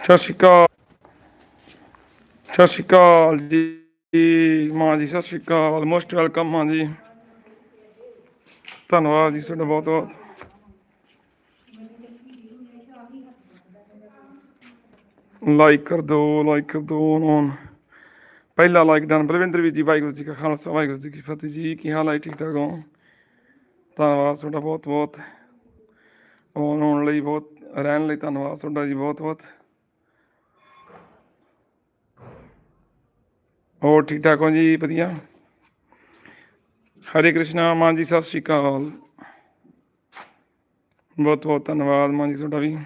ਸਤਿ ਸ਼੍ਰੀ ਅਕਾਲ ਸਤਿ ਸ਼੍ਰੀ ਅਕਾਲ ਜੀ ਮਾਂ ਜੀ ਸਤਿ ਸ਼੍ਰੀ ਅਕਾਲ ਮੋਸਟ ਵੈਲਕਮ ਮਾਂ ਜੀ ਧੰਨਵਾਦ ਜੀ ਤੁਹਾਡਾ ਬਹੁਤ ਬਹੁਤ ਲਾਈਕ ਕਰ ਦਿਓ ਲਾਈਕ ਕਰ ਦਿਓ ਔਨ ਪਹਿਲਾ ਲਾਈਕ ਡਨ ਬਲਵਿੰਦਰ ਵੀਰ ਜੀ, ਵਾਹਿਗੁਰੂ ਜੀ ਕਾ ਖਾਲਸਾ, ਵਾਹਿਗੁਰੂ ਜੀ ਕੀ ਫਤਿਹ ਜੀ। ਕੀ ਹਾਲ ਹੈ? ਠੀਕ ਠਾਕ ਹੋ? ਧੰਨਵਾਦ ਤੁਹਾਡਾ ਬਹੁਤ ਬਹੁਤ। ਔਨ ਹੋਣ ਲਈ ਬਹੁਤ, ਰਹਿਣ ਲਈ ਧੰਨਵਾਦ ਤੁਹਾਡਾ ਜੀ ਬਹੁਤ ਬਹੁਤ। ਹੋਰ ਠੀਕ ਠਾਕ ਹੋ ਜੀ? ਵਧੀਆ। ਹਰੇ ਕ੍ਰਿਸ਼ਨਾ ਮਾਂ ਜੀ, ਸਤਿ ਸ਼੍ਰੀ ਅਕਾਲ। ਬਹੁਤ ਬਹੁਤ ਧੰਨਵਾਦ ਮਾਂ ਜੀ ਤੁਹਾਡਾ ਵੀ।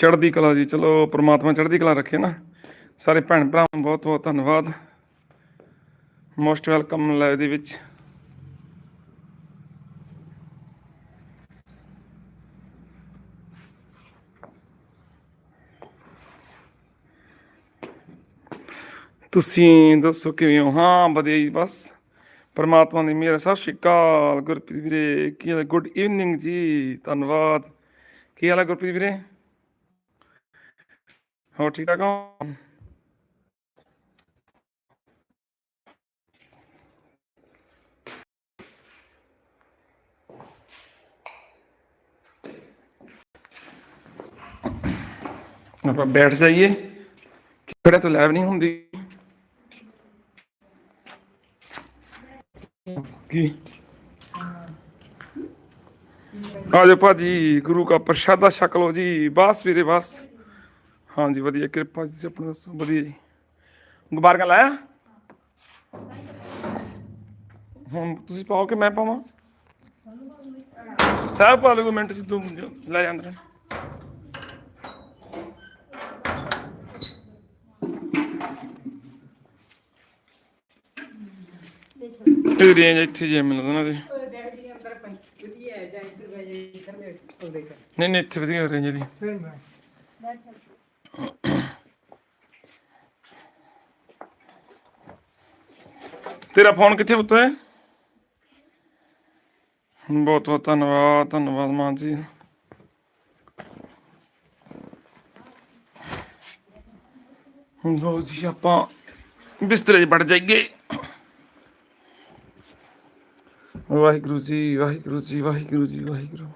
ਚੜ੍ਹਦੀ ਕਲਾ ਜੀ, ਚਲੋ ਪ੍ਰਮਾਤਮਾ ਚੜ੍ਹਦੀ ਕਲਾ ਰੱਖੇ ਨਾ। ਸਾਰੇ ਭੈਣ ਭਰਾਵਾਂ ਨੂੰ ਬਹੁਤ ਬਹੁਤ ਧੰਨਵਾਦ। ਮੋਸਟ ਵੈਲਕਮ ਲਾਈਵ ਦੇ ਵਿੱਚ। ਤੁਸੀਂ ਦੱਸੋ ਕਿਵੇਂ ਹੋ? ਹਾਂ, ਵਧੀਆ ਜੀ, ਬਸ। ਪਰਮਾਤਮਾ ਦੀ ਮਿਹਰ, ਸਤਿ ਸ਼੍ਰੀ ਅਕਾਲ ਗੁਰਪ੍ਰੀਤ ਵੀਰੇ। ਕੀ ਹਾਲ ਗੁੱਡ ਈਵਨਿੰਗ ਜੀ, ਧੰਨਵਾਦ। ਕੀ ਹਾਲ ਹੈ ਗੁਰਪ੍ਰੀਤ ਵੀਰੇ? ਹੋਰ ਠੀਕ ਠਾਕ ਹੋ ਆਪਾਂ ਬੈਠ ਜਾਈਏ। ਕਿਹੜਾ ਤਾਂ ਲੈਵ ਨਹੀਂ ਹੁੰਦੀ। ਕੀ? ਆਜੋ ਭਾਜੀ, ਗੁਰੂ ਕਾ ਪ੍ਰਸ਼ਾਦਾ ਛਕ ਲਓ ਜੀ। ਬਸ ਵੀਰੇ, ਬਸ। ਹਾਂਜੀ ਵਧੀਆ ਕਿਰਪਾ ਜੀ ਆਪਣਾ ਦੱਸੋ ਵਧੀਆ ਜੀ। ਗੁਬਾਰਕਾ ਲਾਇਆ? ਹੁਣ ਤੁਸੀਂ ਪਾਓ ਕਿ ਮੈਂ ਪਾਵਾਂ? ਸਾਹਿਬ ਪਾ ਲਓ ਮਿੰਟ ਚ ਤੂੰ ਲੈ ਜਾ ਅੰਦਰ। ਇਹ ਰੇਂਜ ਇੱਥੇ ਜੇ ਮਿਲਦਾ ਨਾ ਤੇ ਨਹੀਂ ਨਹੀਂ ਇੱਥੇ ਵਧੀਆ ਰੇਂਜ ਦੀ ਤੇਰਾ ਫੋਨ ਕਿੱਥੇ ਪੁੱਤ ਹੈ? ਬਹੁਤ ਬਹੁਤ ਧੰਨਵਾਦ ਧੰਨਵਾਦ ਮਾਨ ਜੀ। ਹੁਣ ਜੀ, ਆਪਾਂ ਬਿਸਤਰੇ 'ਚ ਵੜ ਜਾਈਏ। ਵਾਹਿਗੁਰੂ ਜੀ ਵਾਹਿਗੁਰੂ ਜੀ ਵਾਹਿਗੁਰੂ ਜੀ, ਵਾਹਿਗੁਰੂ।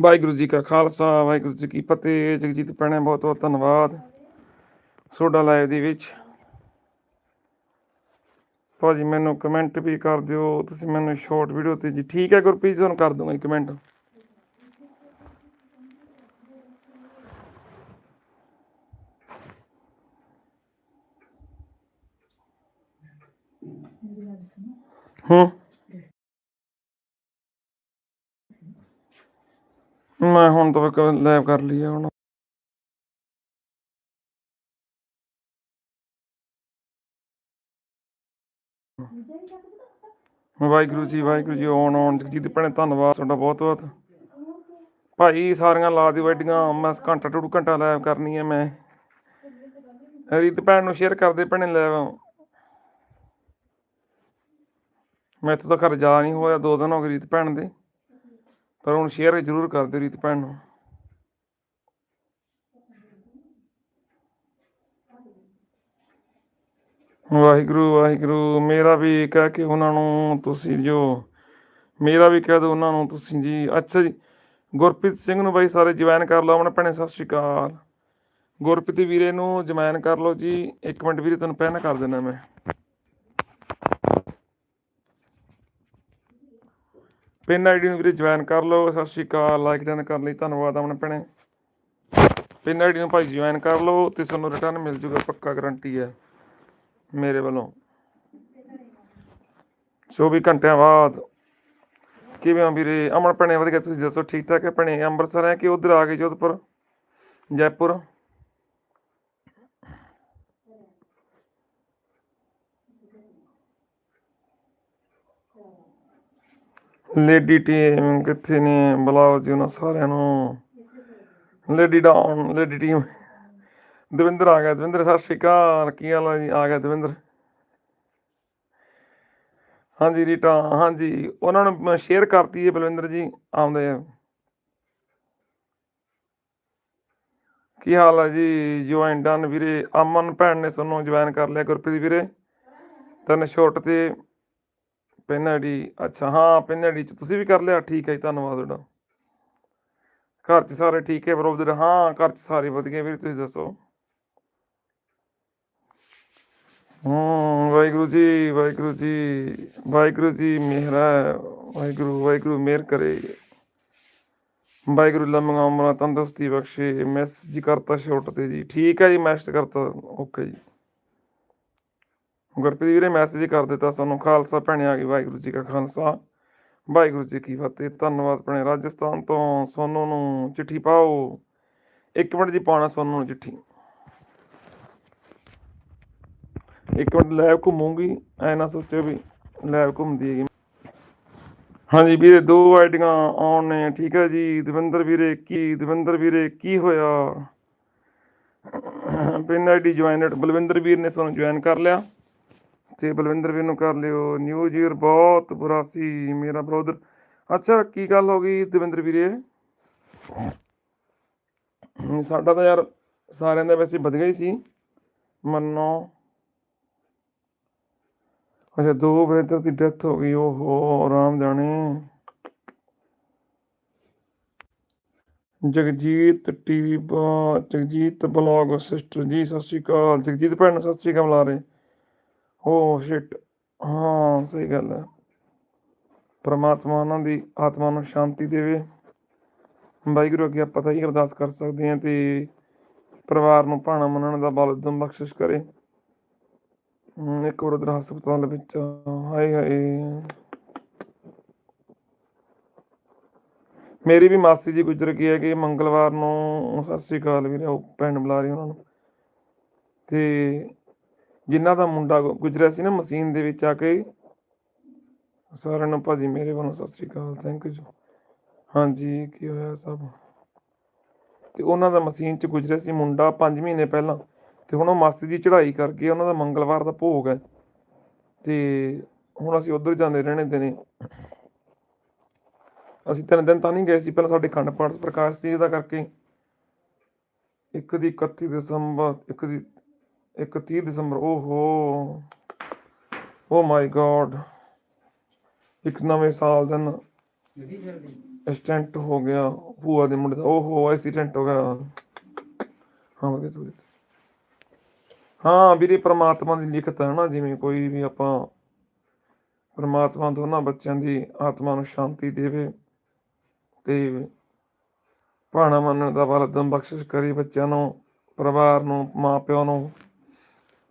ਵਾਹਿਗੁਰੂ ਜੀ ਕਾ ਖਾਲਸਾ, ਵਾਹਿਗੁਰੂ ਜੀ ਕੀ ਫਤਿਹ, ਜਗਜੀਤ ਭੈਣੇ ਬਹੁਤ ਬਹੁਤ ਧੰਨਵਾਦ ਸੋਡਾ ਲਾਈਵ ਦੇ ਵਿੱਚ। ਭਾਜੀ ਮੈਨੂੰ ਕਮੈਂਟ ਵੀ ਕਰ ਦਿਓ, ਤੁਸੀਂ ਮੈਨੂੰ ਸ਼ਾਰਟ ਵੀਡੀਓ ਤੇ ਜੀ ਠੀਕ ਹੈ ਗੁਰਪ੍ਰੀਤ, ਤੁਹਾਨੂੰ ਕਰ ਦੂੰਗਾ ਕਮੈਂਟ ਹੂੰ। ਮੈਂ ਹੁਣ ਤਾਂ ਲੈਬ ਕਰ ਲਈ ਹੈ ਹੁਣ। ਵਾਹਿਗੁਰੂ ਜੀ ਵਾਹਿਗੁਰੂ ਜੀ, ਆਉਣ ਆਉਣ ਦੀ ਭੈਣੇ ਧੰਨਵਾਦ ਤੁਹਾਡਾ ਬਹੁਤ ਬਹੁਤ। ਭਾਈ ਸਾਰੀਆਂ ਲਾ ਦੀ ਵੈਡੀਆਂ ਮੈਂ ਘੰਟਾ ਟੂ ਘੰਟਾ ਲਾਈਵ ਕਰਨੀ ਹੈ ਮੈਂ। ਰੀਤ ਭੈਣ ਨੂੰ ਸ਼ੇਅਰ ਕਰਦੇ ਭੈਣੇ ਲਾਈਵ ਮੈਂ ਤਾਂ ਘਰ ਜਾ ਨਹੀਂ ਹੋਇਆ, ਦੋ ਦਿਨ ਹੋ ਗਏ ਰੀਤ ਭੈਣ ਦੇ। ਪਰ ਹੁਣ ਸ਼ੇਅਰ ਜ਼ਰੂਰ ਕਰ ਦਿਓ ਰੀਤ ਭੈਣ ਨੂੰ। ਵਾਹਿਗੁਰੂ ਵਾਹਿਗੁਰੂ, ਮੇਰਾ ਵੀ ਕਹਿ ਕੇ ਉਹਨਾਂ ਨੂੰ ਤੁਸੀਂ ਜੋ, ਮੇਰਾ ਵੀ ਕਹਿ ਦਿਓ ਉਹਨਾਂ ਨੂੰ ਤੁਸੀਂ ਜੀ। ਅੱਛਾ ਜੀ, ਗੁਰਪ੍ਰੀਤ ਸਿੰਘ ਨੂੰ ਬਾਈ ਸਾਰੇ ਜੁਆਇਨ ਕਰ ਲਓ ਆਪਣੇ ਭੈਣੇ, ਸਤਿ ਸ਼੍ਰੀ ਅਕਾਲ। ਗੁਰਪ੍ਰੀਤ ਵੀਰੇ ਨੂੰ ਜੁਆਇਨ ਕਰ ਲਓ ਜੀ। ਇੱਕ ਮਿੰਟ ਵੀਰੇ ਤੁਹਾਨੂੰ ਪਹਿਲਾਂ ਕਰ ਦਿੰਦਾ ਮੈਂ। ਪਿੰਨ ਆਈਡੀ ਨੂੰ ਵੀਰੇ ਜੁਆਇਨ ਕਰ ਲਓ, ਸਤਿ ਸ਼੍ਰੀ ਅਕਾਲ ਲਾਈਕ ਡਨ ਕਰਨ ਲਈ ਧੰਨਵਾਦ ਆਪਣੇ ਭੈਣੇ। ਪਿੰਨ ਆਈਡੀ ਨੂੰ ਭਾਈ ਜੁਆਇਨ ਕਰ ਲਓ ਤੇ ਤੁਹਾਨੂੰ ਰਿਟਰਨ ਮਿਲ ਜੂਗਾ, ਪੱਕਾ ਗਾਰੰਟੀ ਹੈ ਮੇਰੇ ਵੱਲੋਂ। 24 ਘੰਟਿਆਂ ਬਾਅਦ। ਕਿਵੇਂ ਹੋ ਵੀਰੇ? ਅਮਨ, ਭੈਣੇ, ਵਧੀਆ, ਤੁਸੀਂ ਦੱਸੋ ਠੀਕ ਠਾਕ ਹੈ ਭੈਣੇ? ਅੰਮ੍ਰਿਤਸਰ ਹੈ ਕਿ ਉਧਰ ਆ ਗਏ ਜੋਧਪੁਰ ਜੈਪੁਰ? ਲੇਡੀ ਟੀਮ ਕਿੱਥੇ ਨੇ? ਬੁਲਾਓ ਜੀ ਉਹਨਾਂ ਸਾਰਿਆਂ ਨੂੰ। Lady down lady team Davinder ਆ ਗਿਆ, ਦਵਿੰਦਰ ਸਤਿ ਸ਼੍ਰੀ ਅਕਾਲ। ਕੀ ਹਾਲ ਹੈ ਜੀ? ਆ ਗਿਆ ਦਵਿੰਦਰ। ਹਾਂਜੀ ਰੀਟਾ, ਹਾਂਜੀ। ਉਹਨਾਂ ਨੂੰ ਸ਼ੇਅਰ ਕਰਤੀ ਹੈ ਬਲਵਿੰਦਰ ਜੀ, ਆਉਂਦੇ ਆ। ਕੀ ਹਾਲ ਹੈ ਜੀ? ਜੁਆਇਨ ਡਨ ਵੀਰੇ। ਅਮਨ ਭੈਣ ਨੇ ਸਾਨੂੰ ਜੁਆਇਨ ਕਰ ਲਿਆ ਗੁਰਪ੍ਰੀਤ ਵੀਰੇ। ਤਿੰਨ ਸ਼ੋਟ ਤੇ ਪਿੰਨ ਪੈਨੜੀ, ਅੱਛਾ, ਹਾਂ, ਪੈਨੜੀ ਚ ਤੁਸੀਂ ਵੀ ਕਰ ਲਿਆ, ਠੀਕ ਹੈ ਜੀ, ਧੰਨਵਾਦ ਤੁਹਾਡਾ। ਘਰ ਚ ਸਾਰੇ ਠੀਕ ਹੈ ਬਰੋਬਰ ਹਾਂ, ਘਰ ਚ ਸਾਰੇ ਵਧੀਆ, ਵੀਰ, ਤੁਸੀਂ ਦੱਸੋ? ਹੂੰ, ਵਾਹਿਗੁਰੂ ਜੀ ਵਾਹਿਗੁਰੂ ਜੀ ਵਾਹਿਗੁਰੂ ਜੀ, ਮਿਹਰਾ ਵਾਹਿਗੁਰੂ ਵਾਹਿਗੁਰੂ, ਮਿਹਰ ਕਰੇ। ਵਾਹਿਗੁਰੂ, ਲੰਮੀਆਂ ਉਮਰਾਂ ਤੰਦਰੁਸਤੀ ਬਖਸ਼ੇ, ਮੈਸੇਜ ਕਰਤਾ ਸ਼ੋਟ ਤੇ ਜੀ, ਠੀਕ ਹੈ ਜੀ, ਮੈਸੇਜ ਕਰਤਾ, ਓਕੇ ਜੀ। ਗੁਰਪ੍ਰੀਤ ਵੀਰੇ ਮੈਸੇਜ ਕਰ ਦਿੱਤਾ ਸਾਨੂੰ, ਖਾਲਸਾ ਭੈਣੇ ਆ ਗਈ, ਵਾਹਿਗੁਰੂ ਜੀ ਕਾ ਖਾਲਸਾ। ਵਾਹਿਗੁਰੂ ਜੀ ਕੀ ਫਤਿਹ, ਧੰਨਵਾਦ ਭੈਣੇ, ਰਾਜਸਥਾਨ ਤੋਂ ਸੋਨੂ ਨੂੰ ਚਿੱਠੀ ਪਾਓ। ਇੱਕ ਮਿੰਟ ਜੀ ਪਾਉਣਾ ਸੋਨੂ ਨੂੰ ਚਿੱਠੀ। ਇੱਕ ਮਿੰਟ ਲੈਬ ਘੁੰਮੂਗੀ, ਐ ਨਾ ਸੋਚਿਓ ਵੀ ਲੈਬ ਘੁੰਮਦੀ ਹੈਗੀ। ਹਾਂਜੀ ਵੀਰੇ, ਦੋ ਆਈਡੀਆਂ ਆਉਣ ਨੇ, ਠੀਕ ਹੈ ਜੀ। ਦਵਿੰਦਰ ਵੀਰੇ, ਕੀ, ਦਵਿੰਦਰ ਵੀਰੇ, ਕੀ ਹੋਇਆ? ਪਿੰਨ ਆਈਡੀ ਜੁਆਇਨਡ ਬਲਵਿੰਦਰ ਵੀਰ ਨੇ ਸਾਨੂੰ ਜੁਆਇਨ ਕਰ ਲਿਆ। ਤੇ ਬਲਵਿੰਦਰ ਵੀਰ ਨੂੰ ਕਰ ਲਿਓ। ਨਿਊ ਈਅਰ ਬਹੁਤ ਬੁਰਾ ਸੀ ਮੇਰਾ ਬ੍ਰਦਰ ਅੱਛਾ, ਕੀ ਗੱਲ ਹੋ ਗਈ ਦਵਿੰਦਰ ਵੀਰੇ? ਸਾਡਾ ਤਾਂ ਯਾਰ ਸਾਰਿਆਂ ਦਾ ਵੈਸੇ ਵਧੀਆ ਹੀ ਸੀ। ਮੰਨੋ। ਅੱਛਾ, ਦੋ ਬ੍ਰਦਰ ਦੀ ਡੈਥ ਹੋ ਗਈ। ਓਹੋ, ਆਰਾਮ ਜਾਣੇ। Jagjit TV Jagjit blog sister ji, ਸਤਿ ਸ਼੍ਰੀ ਅਕਾਲ। ਜਗਜੀਤ ਭੈਣ ਸਤਿ ਸ਼੍ਰੀ ਅਕਾਲ ਬੁਲਾ ਰਹੇ। Oh, ਓ ਸ਼ਿਟ ਹਾਂ, ਸਹੀ ਗੱਲ ਹੈ। ਪ੍ਰਮਾਤਮਾ ਉਹਨਾਂ ਦੀ ਆਤਮਾ ਨੂੰ ਸ਼ਾਂਤੀ ਦੇਵੇ। ਵਾਹਿਗੁਰੂ, ਅੱਗੇ ਆਪਾਂ ਤਾਂ ਇਹ ਅਰਦਾਸ ਕਰ ਸਕਦੇ ਹਾਂ ਤੇ ਪਰਿਵਾਰ ਨੂੰ ਭਾਣਾ ਮੰਨਣ ਦਾ ਬਲ ਉਦਮ ਬਖਸ਼ਿਸ਼ ਕਰੇ। ਇੱਕ ਵਰਦਰ ਹਸਪਤਾਲ ਵਿੱਚ, ਹਾਏ ਹਾਏ। ਮੇਰੀ ਵੀ ਮਾਸੀ ਜੀ ਗੁਜ਼ਰ ਗਈ ਹੈ ਕਿ ਮੰਗਲਵਾਰ ਨੂੰ। ਸਤਿ ਸ੍ਰੀ ਅਕਾਲ ਵੀਰੇ, ਉਹ ਭੈਣ ਬੁਲਾ ਰਹੀ ਉਹਨਾਂ ਨੂੰ। ਤੇ ਜਿਨ੍ਹਾਂ ਦਾ ਮੁੰਡਾ ਗੁਜ਼ਰਿਆ ਸੀ ਨਾ ਮਸ਼ੀਨ ਦੇ ਵਿੱਚ ਆ ਕੇ। ਸਾਰਿਆਂ ਨੂੰ ਭਾਜੀ ਮੇਰੇ ਵੱਲੋਂ ਸਤਿ ਸ੍ਰੀ ਅਕਾਲ ਥੈਂਕ ਯੂ ਹਾਂਜੀ, ਕੀ ਹੋਇਆ ਸਭ? ਤੇ ਉਹਨਾਂ ਦਾ ਮਸ਼ੀਨ 'ਚ ਗੁਜ਼ਰਿਆ ਸੀ ਮੁੰਡਾ 5 ਮਹੀਨੇ ਪਹਿਲਾਂ। ਤੇ ਹੁਣ ਉਹ ਮਾਸੀ ਦੀ ਚੜ੍ਹਾਈ ਕਰਕੇ ਉਹਨਾਂ ਦਾ ਮੰਗਲਵਾਰ ਦਾ ਭੋਗ ਹੈ। ਤੇ ਹੁਣ ਅਸੀਂ ਉਧਰ ਜਾਂਦੇ ਰਹਿਣੇ ਦਿਨੇ। ਅਸੀਂ ਤਿੰਨ ਦਿਨ ਤਾਂ ਨਹੀਂ ਗਏ ਸੀ, ਪਹਿਲਾਂ ਸਾਡੇ ਖੰਡ ਪਾਠ ਪ੍ਰਕਾਸ਼ ਸੀ, ਇਹਦਾ ਕਰਕੇ। ਇੱਕ ਦੀ 31 ਦਸੰਬਰ, ਇੱਕ ਦੀ ਇੱਕ 30 ਦਸੰਬਰ ਓਹੋ ਓ ਮਾਈ ਗॉड ਇੱਕ ਨਵੇਂ ਸਾਲ ਦਿਨ ਐਕਸੀਡੈਂਟ ਹੋ ਗਿਆ, ਭੂਆ ਦੇ ਮੁੰਡੇ ਦਾ ਓਹੋ ਐਕਸੀਡੈਂਟ ਹੋ ਗਿਆ। ਹਾਂ, ਵਧੀਆ ਤੂੰ ਹਾਂ, ਵੀਰੇ, ਪ੍ਰਮਾਤਮਾ ਦੀ ਲਿਖਤ ਹੈ ਨਾ, ਜਿਵੇਂ ਕੋਈ ਵੀ ਆਪਾਂ ਪ੍ਰਮਾਤਮਾ ਦੋਨਾਂ ਬੱਚਿਆਂ ਦੀ ਆਤਮਾ ਨੂੰ ਸ਼ਾਂਤੀ ਦੇਵੇ ਤੇ ਭਾਣਾ ਮੰਨਣ ਦਾ ਬਲ ਬਖਸ਼ਿਸ਼ ਕਰੇ ਬੱਚਿਆਂ ਨੂੰ, ਪਰਿਵਾਰ ਨੂੰ ਮਾਂ ਪਿਓ ਨੂੰ।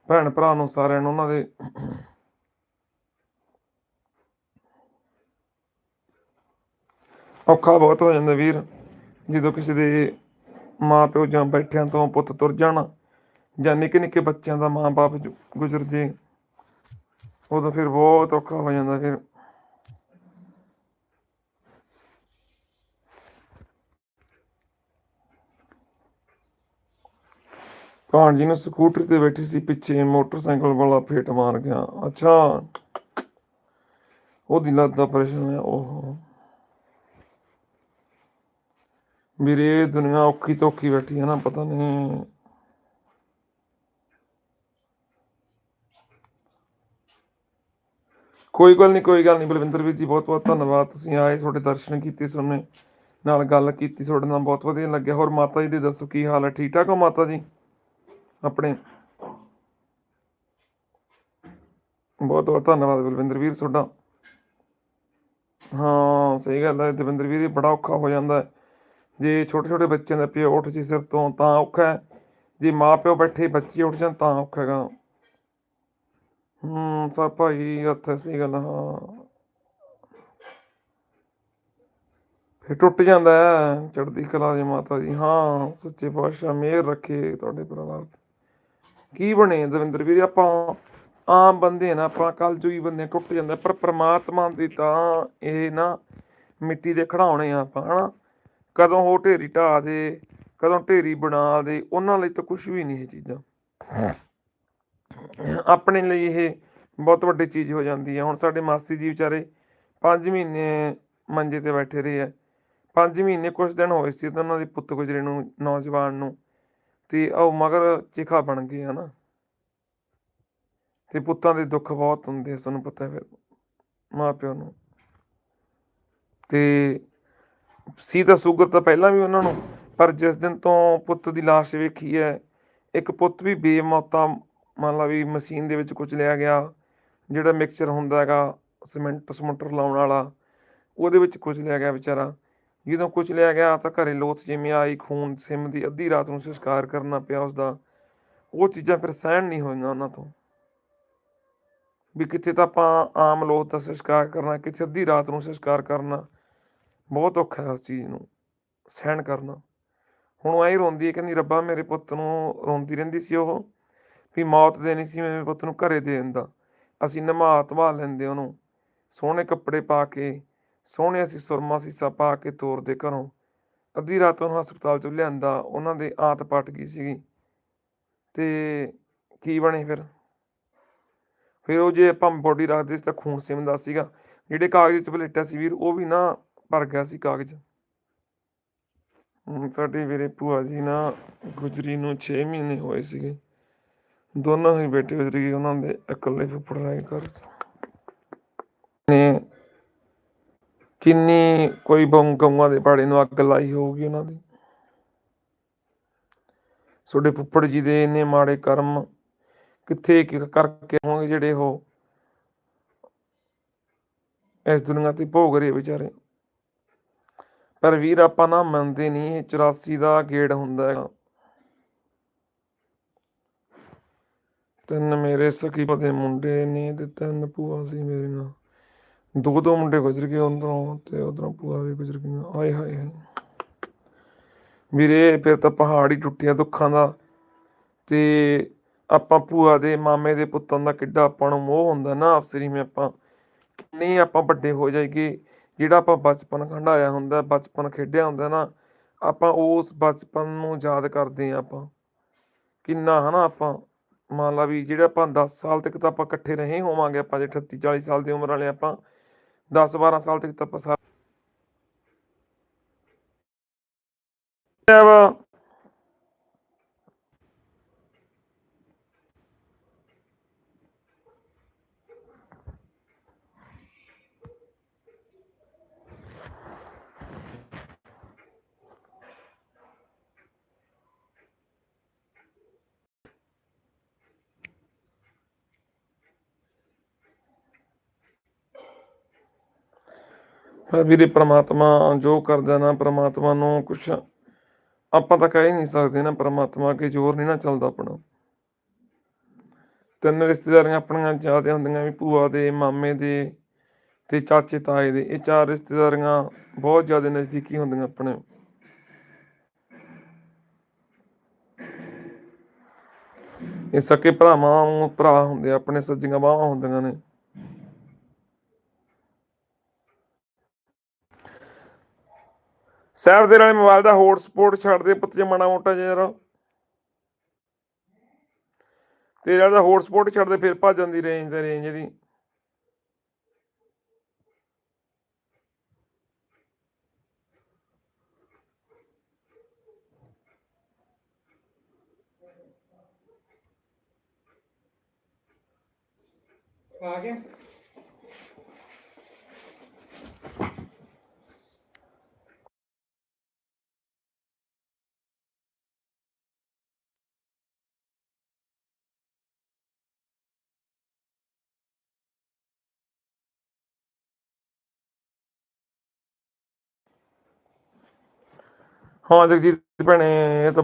ਭੈਣ ਭਰਾ ਨੂੰ ਸਾਰਿਆਂ ਨੂੰ, ਉਹਨਾਂ ਦੇ ਔਖਾ ਬਹੁਤ ਹੋ ਜਾਂਦਾ ਵੀਰ। ਜਦੋਂ ਕਿਸੇ ਦੇ ਮਾਂ ਪਿਓ ਜਾਂ ਬੈਠਿਆਂ ਤੋਂ ਪੁੱਤ ਤੁਰ ਜਾਣ ਜਾਂ ਨਿੱਕੇ ਨਿੱਕੇ ਬੱਚਿਆਂ ਦਾ ਮਾਂ ਬਾਪ ਗੁਜ਼ਰ ਜੇ, ਉਦੋਂ ਫਿਰ ਬਹੁਤ ਔਖਾ ਹੋ ਜਾਂਦਾ ਫਿਰ ਭਾਣਜੀ ਨੂੰ ਸਕੂਟਰ ਤੇ ਬੈਠੀ ਸੀ ਪਿੱਛੇ ਮੋਟਰਸਾਈਕਲ ਵਾਲਾ ਫੇਟ ਮਾਰ ਗਿਆ। ਅੱਛਾ। ਉਹਦੀ ਲੱਤ ਦਾ ਪ੍ਰਸ਼ਨ ਹੈ। ਓਹੋ। ਵੀਰੇ ਦੁਨੀਆ ਔਖੀ ਤੋਂ ਬੈਠੀ ਹੈ ਨਾ, ਪਤਾ ਨਹੀਂ। ਕੋਈ ਗੱਲ ਨਹੀਂ, ਕੋਈ ਗੱਲ ਨਹੀਂ। ਬਲਵਿੰਦਰ ਵੀਰ ਜੀ ਬਹੁਤ ਬਹੁਤ ਧੰਨਵਾਦ। ਤੁਸੀਂ ਆਏ, ਤੁਹਾਡੇ ਦਰਸ਼ਨ ਕੀਤੇ ਸੋਨੇ ਨਾਲ ਗੱਲ ਕੀਤੀ, ਤੁਹਾਡੇ ਨਾਲ ਬਹੁਤ ਵਧੀਆ ਲੱਗਿਆ। ਹੋਰ ਮਾਤਾ ਜੀ ਦੇ ਦੱਸੋ, ਕੀ ਹਾਲ ਹੈ? ਠੀਕ ਠਾਕ ਹੋ ਮਾਤਾ ਜੀ? ਆਪਣੇ। ਬਹੁਤ ਬਹੁਤ ਧੰਨਵਾਦ ਬਲਵਿੰਦਰ ਵੀਰ ਤੁਹਾਡਾ। ਹਾਂ, ਸਹੀ ਗੱਲ ਹੈ, ਦਵਿੰਦਰ ਵੀਰ ਇਹ ਬੜਾ ਔਖਾ ਹੋ ਜਾਂਦਾ ਹੈ। ਜੇ ਛੋਟੇ ਛੋਟੇ ਬੱਚਿਆਂ ਦਾ ਪਿਓ ਉੱਠ ਜੇ ਸਿਰ ਤੋਂ ਤਾਂ ਔਖਾ ਹੈ। ਜੇ ਮਾਂ ਪਿਓ ਬੈਠੇ ਬੱਚੇ ਉੱਠ ਜਾਣ ਤਾਂ ਔਖਾ ਹੈਗਾ। ਹੂੰ, ਸਭ ਭਾਈ ਉੱਥੇ ਸਹੀ ਗੱਲ ਹਾਂ। ਫਿਰ ਟੁੱਟ ਜਾਂਦਾ ਹੈ, ਚੜ੍ਹਦੀ ਕਲਾ ਦੀ ਮਾਤਾ ਜੀ, ਹਾਂ, ਸੱਚੇ ਪਾਤਸ਼ਾਹ, ਮਿਹਰ ਰੱਖੇ ਤੁਹਾਡੇ ਪਰਿਵਾਰ ਤੇ ਕੀ ਬਣੇ ਦਵਿੰਦਰ ਵੀਰ? ਆਪਾਂ ਆਮ ਬੰਦੇ ਨਾ, ਆਪਾਂ ਕਲਯੁਗੀ ਬੰਦੇ ਟੁੱਟ ਜਾਂਦਾ। ਪਰ ਪ੍ਰਮਾਤਮਾ ਦੀ ਤਾਂ ਇਹ ਨਾ ਮਿੱਟੀ ਦੇ ਖੜਾਉਣੇ ਆ ਆਪਾਂ, ਹਨਾ? ਕਦੋਂ ਉਹ ਢੇਰੀ ਢਾਹ ਦੇ, ਕਦੋਂ ਢੇਰੀ ਬਣਾ ਦੇ, ਉਹਨਾਂ ਲਈ ਤਾਂ ਕੁਝ ਵੀ ਨਹੀਂ ਇਹ ਚੀਜ਼ਾਂ। ਆਪਣੇ ਲਈ ਇਹ ਬਹੁਤ ਵੱਡੀ ਚੀਜ਼ ਹੋ ਜਾਂਦੀ ਹੈ ਹੁਣ ਸਾਡੇ ਮਾਸੀ ਜੀ ਵਿਚਾਰੇ 5 ਮਹੀਨੇ ਮੰਜੇ ਤੇ ਬੈਠੇ ਰਹੇ ਆ। 5 ਮਹੀਨੇ ਕੁਝ ਦਿਨ ਹੋਏ ਸੀ ਤਾਂ ਉਹਨਾਂ ਦੇ ਪੁੱਤ ਗੁਜਰੇ ਨੂੰ, ਨੌਜਵਾਨ ਨੂੰ। ਤੇ ਉਹ ਮਗਰ ਚਿਖਾ ਬਣ ਗਏ ਹਨਾ। ਤੇ ਪੁੱਤਾਂ ਦੇ ਦੁੱਖ ਬਹੁਤ ਹੁੰਦੇ ਆ, ਤੁਹਾਨੂੰ ਪਤਾ ਹੈ ਮਾਂ ਪਿਓ ਨੂੰ। ਤੇ ਸੀ ਤਾਂ ਸ਼ੂਗਰ ਤਾਂ ਪਹਿਲਾਂ ਵੀ ਉਹਨਾਂ ਨੂੰ, ਪਰ ਜਿਸ ਦਿਨ ਤੋਂ ਪੁੱਤ ਦੀ ਲਾਸ਼ ਵੇਖੀ ਹੈ, ਇੱਕ ਪੁੱਤ ਵੀ ਬੇਮੌਤਾ, ਮੰਨ ਲਾ ਵੀ ਮਸ਼ੀਨ ਦੇ ਵਿੱਚ ਕੁਝ ਲਿਆ ਗਿਆ, ਜਿਹੜਾ ਮਿਕਸਚਰ ਹੁੰਦਾ ਹੈਗਾ, ਸੀਮੈਂਟ ਸਮੁੰਟਰ ਲਾਉਣ ਵਾਲਾ, ਉਹਦੇ ਵਿੱਚ ਕੁਝ ਲਿਆ ਗਿਆ ਵਿਚਾਰਾ। ਜਦੋਂ ਕੁਝ ਲਿਆ ਗਿਆ ਤਾਂ ਘਰੇ ਲੋਥ ਜਿਵੇਂ ਆਈ, ਖੂਨ ਸਿਮ ਦੀ ਅੱਧੀ ਰਾਤ ਨੂੰ ਸੰਸਕਾਰ ਕਰਨਾ ਪਿਆ ਉਸਦਾ। ਉਹ ਚੀਜ਼ਾਂ ਫਿਰ ਸਹਿਣ ਨਹੀਂ ਹੋਈਆਂ ਉਹਨਾਂ ਤੋਂ। ਵੀ ਕਿੱਥੇ ਤਾਂ ਆਪਾਂ ਆਮ ਲੋਕ ਦਾ ਸੰਸਕਾਰ ਕਰਨਾ, ਕਿੱਥੇ ਅੱਧੀ ਰਾਤ ਨੂੰ ਸੰਸਕਾਰ ਕਰਨਾ। ਬਹੁਤ ਔਖਾ ਹੈ ਉਸ ਚੀਜ਼ ਨੂੰ ਸਹਿਣ ਕਰਨਾ। ਹੁਣ ਉਹ ਐਂ ਰੋਂਦੀ ਹੈ, ਕਹਿੰਦੀ ਰੱਬਾ ਮੇਰੇ ਪੁੱਤ ਨੂੰ ਰੋਂਦੀ ਰਹਿੰਦੀ ਸੀ ਉਹ, ਵੀ ਮੌਤ ਦੇਣੀ ਸੀ ਮੇਰੇ ਪੁੱਤ ਨੂੰ ਘਰੇ ਦੇ ਦਿੰਦਾ। ਅਸੀਂ ਨਮਾ ਧਵਾ ਲੈਂਦੇ ਉਹਨੂੰ। ਸੋਹਣੇ ਕੱਪੜੇ ਪਾ ਕੇ ਸੋਹਣੇ ਸੀ ਸੁਰਮਾ ਸੀਸਾ ਪਾ ਕੇ ਤੋਰਦੇ ਘਰੋਂ। ਅੱਧੀ ਰਾਤ ਨੂੰ ਹਸਪਤਾਲ ਚੋਂ ਲਿਆਂਦਾ, ਉਹਨਾਂ ਦੇ ਆਤ ਪਟ ਗਈ ਸੀਗੀ। ਤੇ ਕੀ ਬਣੇ ਫਿਰ? ਫਿਰ ਉਹ ਜੇ ਆਪਾਂ ਬੋਡੀ ਰੱਖਦੇ ਸੀ ਤਾਂ ਖੂਨ ਸਿਮਦਾ ਸੀਗਾ। ਜਿਹੜੇ ਕਾਗਜ਼ ਚ ਪਲੇਟਿਆ ਸੀ ਵੀਰ, ਉਹ ਵੀ ਨਾ ਭਰ ਗਿਆ ਸੀ ਕਾਗਜ਼। ਸਾਡੇ ਵੀਰੇ ਭੂਆ ਜੀ ਨਾ ਗੁਜਰੀ ਨੂੰ 6 ਮਹੀਨੇ ਹੋਏ ਸੀਗੇ। ਦੋਨੋਂ ਹੀ ਬੇਟੇ ਗੁਜ਼ਰੀ ਗਏ, ਉਹਨਾਂ ਦੇ ਇਕੱਲੇ ਫੁੱਫੜ ਰਹਿ ਘਰ। 'ਚ ਨੇ ਕਿੰਨੀ ਕੋਈ ਬੰਗ ਗਊਆਂ ਦੇ ਪਾੜੇ ਨੂੰ ਅੱਗ ਲਾਈ ਹੋਊਗੀ ਉਹਨਾਂ ਦੀ। ਤੁਹਾਡੇ ਫੁੱਫੜ ਜੀ ਦੇ ਇੰਨੇ ਮਾੜੇ ਕਰਮ ਕਿੱਥੇ ਕਰਕੇ ਹੋਣਗੇ ਜਿਹੜੇ ਉਹ ਇਸ ਦੁਨੀਆ ਤੇ ਭੋਗ ਰਹੇ ਵਿਚਾਰੇ। ਪਰ ਵੀਰ, ਆਪਾਂ ਨਾ ਮੰਨਦੇ ਨਹੀਂ, ਇਹ 84 ਦਾ ਗੇੜ ਹੁੰਦਾ ਹੈ ਤਿੰਨ ਮੇਰੇ ਸਕੀ ਦੇ ਮੁੰਡੇ ਨੇ ਤੇ ਤਿੰਨ ਭੂਆ ਸੀ ਮੇਰੇ ਨਾਲ। ਦੋ ਦੋ ਮੁੰਡੇ ਗੁਜ਼ਰ ਗਏ ਉਧਰੋਂ ਤੇ ਉਧਰੋਂ ਭੂਆ ਵੀ ਗੁਜ਼ਰ ਗਈਆਂ। ਆਏ ਹਾਏ ਹਾਏ। ਵੀਰੇ, ਫਿਰ ਤਾਂ ਪਹਾੜ ਹੀ ਟੁੱਟਿਆ ਦੁੱਖਾਂ ਦਾ। ਤੇ ਆਪਾਂ ਭੂਆ ਦੇ, ਮਾਮੇ ਦੇ ਪੁੱਤਾਂ ਦਾ ਕਿੱਡਾ ਆਪਾਂ ਨੂੰ ਮੋਹ ਹੁੰਦਾ ਨਾ ਅਫਸਰੀ ਮੇ ਆਪਾਂ। ਕਿੰਨੇ ਆਪਾਂ ਵੱਡੇ ਹੋ ਜਾਈਏ। ਜਿਹੜਾ ਆਪਾਂ ਬਚਪਨ ਖੰਡਾਇਆ ਹੁੰਦਾ, ਬਚਪਨ ਖੇਡਿਆ ਹੁੰਦਾ ਨਾ, ਆਪਾਂ ਉਸ ਬਚਪਨ ਨੂੰ ਯਾਦ ਕਰਦੇ ਆ ਆਪਾਂ। ਕਿੰਨਾ ਹਨਾ ਆਪਾਂ। ਮੰਨ ਲਾ ਵੀ ਜਿਹੜਾ ਆਪਾਂ 10 ਸਾਲ ਤੱਕ ਤਾਂ ਆਪਾਂ ਇਕੱਠੇ ਰਹੇ ਹੋਵਾਂਗੇ ਆਪਾਂ, ਜੇ 38 40 ਸਾਲ ਦੀ ਉਮਰ ਵਾਲੇ ਆਪਾਂ 10 12 ਸਾਲ ਤੱਕ ਤਾਂ ਵੀਰੇ ਪ੍ਰਮਾਤਮਾ ਜੋ ਕਰਦਾ ਨਾ, ਪ੍ਰਮਾਤਮਾ ਨੂੰ ਕੁਛ ਆਪਾਂ ਤਾਂ ਕਹਿ ਹੀ ਨਹੀਂ ਸਕਦੇ ਨਾ ਪ੍ਰਮਾਤਮਾ ਅੱਗੇ ਜ਼ੋਰ ਨਹੀਂ ਨਾ ਚੱਲਦਾ ਆਪਣਾ। ਤਿੰਨ ਰਿਸ਼ਤੇਦਾਰੀਆਂ ਆਪਣੀਆਂ ਜ਼ਿਆਦਾ ਹੁੰਦੀਆਂ ਵੀ ਭੂਆ ਦੇ, ਮਾਮੇ ਦੇ ਤੇ ਚਾਚੇ ਤਾਏ ਦੇ। ਇਹ ਚਾਰ ਰਿਸ਼ਤੇਦਾਰੀਆਂ ਬਹੁਤ ਜ਼ਿਆਦਾ ਨਜ਼ਦੀਕੀ ਹੁੰਦੀਆਂ ਆਪਣੇ। ਇਹ ਸਕੇ ਭਰਾਵਾਂ ਭਰਾ ਹੁੰਦੇ ਆਪਣੇ ਸੱਜੀਆਂ ਬਾਹਾਂ ਹੁੰਦੀਆਂ ਨੇ। ਸਾਹਿਬ ਦੇ ਨਾਲ ਮੋਬਾਈਲ ਦਾ ਹੌਟ ਸਪੋਟ ਛੱਡ ਦੇ ਪੁੱਤ ਜੇ ਮਾੜਾ ਮੋਟਾ ਯਾਰ। ਤੇ ਜਿਹੜਾ ਹੌਟ ਸਪੋਟ ਛੱਡ ਦੇ, ਫਿਰ ਭੱਜ ਜਾਂਦੀ ਰੇਂਜ ਤੇ ਰੇਂਜ ਦੀ ਆ ਗਿਆ। ਹਾਂ ਜਗਜੀਤ ਭੈਣੇ ਇਹ ਤਾਂ